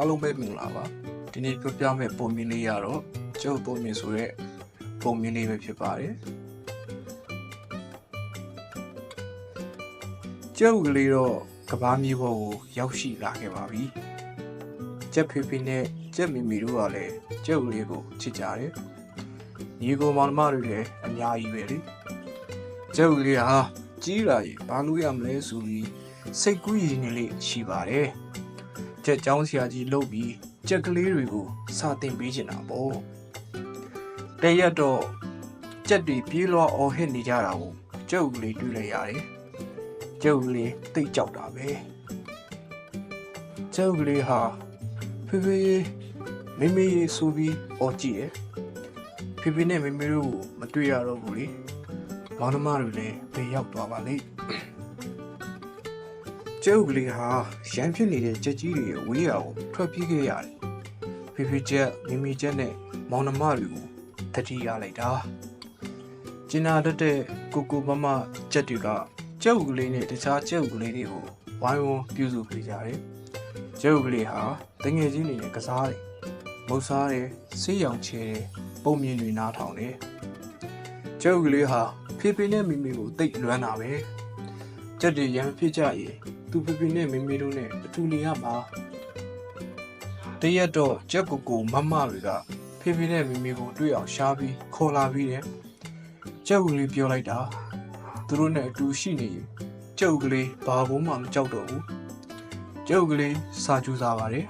အားလုံးပဲမင်္ဂလာပါဒီနေ့ပြောပြမယ့်ပုံမြင်လေးရတော့ကျုပ်ပုံမြင်ဆိုတဲ့ပုံမြင်လေးပဲဖြစ်ပါတယ်ကျုပ်ကလေးတော့ကဘာမြေပေါ်ကိုရောက်ရှိလာခဲ့ပါပြီကျက်ဖေဖေနဲ့ကျက်မီမီတို့ကလည်းကျုပ်ကလေးကိုချစ်ကြတယ်ညီကိုမောင်နှမတွေလည်းအများကြီးပဲလေကျုပ်ကလေးဟာကြီးလာရင်ဘာလို့ရမလဲဆိုပြီးစိတ်ကူးရည်နေလေးရှိပါတယ် ကြက်ကြောင်းဆရာကြီးလုပ်ပြီးကြက်ကလေးတွေကိုစာသင်ပေးချင်တာပေါ့တရက်တော့ကြက်တွေပြေးလွှားအော်ဟစ်နေကြတာကိုကျုပ်ကလေးတွေ့လိုက်ရတယ်ကျုပ်ကလေးတိတ်ကြောက်တာပဲကျုပ်ကလေးဟာဖေဖေမေမေဆိုပြီးအော်ကြည့်တယ်ဖေဖေနဲ့မေမေတို့ကိုမတွေ့ရတော့ဘူးလေမောင်နှမတွေလည်းဘေးရောက်သွားပါလိမ့် ကျုပ်ကလေးဟာရမ်းဖြစ်နေတဲ့ကြက်ကြီးတွေဝေးရအောင်ထွက်ပြေးခဲ့ရတယ်။ဖေဖေကျက်မိမိကျက်နဲ့မောင်နှမတွေကိုတတိရလိုက်တာ။ကျင်နာတတ်တဲ့ကိုကိုမမကျက်တွေကကျုပ်ကလေးနဲ့တခြားကျုပ်ကလေးတွေကိုဝိုင်းဝန်းပြုစုပေးကြတယ်။ကျုပ်ကလေးဟာတငယ်ချင်းတွေနဲ့ကစားတယ်။မုတ်စားတယ်ဆေးရောင်ချဲတယ်ပုံမြင်တွေနားထောင်တယ်။ကျုပ်ကလေးဟာဖေဖေနဲ့မိမိကိုတိတ်လွမ်းတာပဲ။ ကျက်တွေရမ်းဖြစ်ကြရင်သူဖေဖေနဲ့မေမေတို့နဲ့အတူနေရမှာတရက်တော့ကြက်ကူကူမမတွေကဖေဖေနဲ့မေမေကိုတွေ့အောင်ရှားပြီးခေါ်လာပြီးတယ်ကြက်ကူလေးပြောလိုက်တာသူတို့နဲ့အတူရှိနေရင်ကြက်ကူကလေးဘာဘုံမှမကြောက်တော့ဘူးကြက်ကူကလေးစာကျူးစားပါတယ်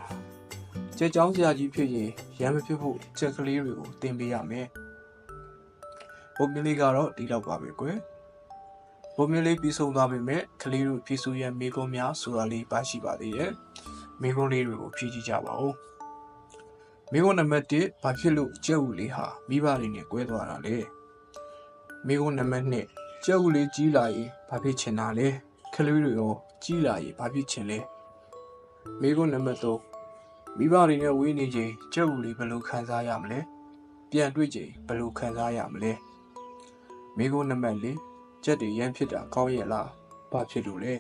ကြက်ချောင်းဆရာကြီးဖြစ်ရင်ရမ်းမဖြစ်ဖို့ကြက်ကလေးတွေကိုတင်ပေးရမယ်ဘုံကလေးကတော့ဒီလောက်ပါပဲကွယ် ပုံမျိုးလေးပြီးဆုံးသွားပေမဲ့ကလေးတို့ဖြည့်ဆို့ရန်မိကုံးများဆိုတာလေးပါရှိပါသေးတယ်။မိကုံးလေးတွေကိုဖြည့်ကြည့်ကြပါဦး။မိကုံးနံပါတ်1ဘာဖြစ်လို့ကျက်ဦးလေးဟာမိဘတွေနဲ့ကွဲသွားတာလဲ။မိကုံးနံပါတ်2ကျက်ဦးလေးကြီးလာရင်ဘာဖြစ်ချင်တာလဲ။ကလေးတွေရောကြီးလာရင်ဘာဖြစ်ချင်လဲ။မိကုံးနံပါတ်3မိဘတွေနဲ့ဝေးနေချိန်ကျက်ဦးလေးဘယ်လိုခံစားရမလဲ။ပြန်တွေ့ချိန်ဘယ်လိုခံစားရမလဲ။မိကုံးနံပါတ်4 ကြက်တွေရမ်းဖြစ်တာကောင်းရဲ့လားဘာဖြစ်လို့လဲ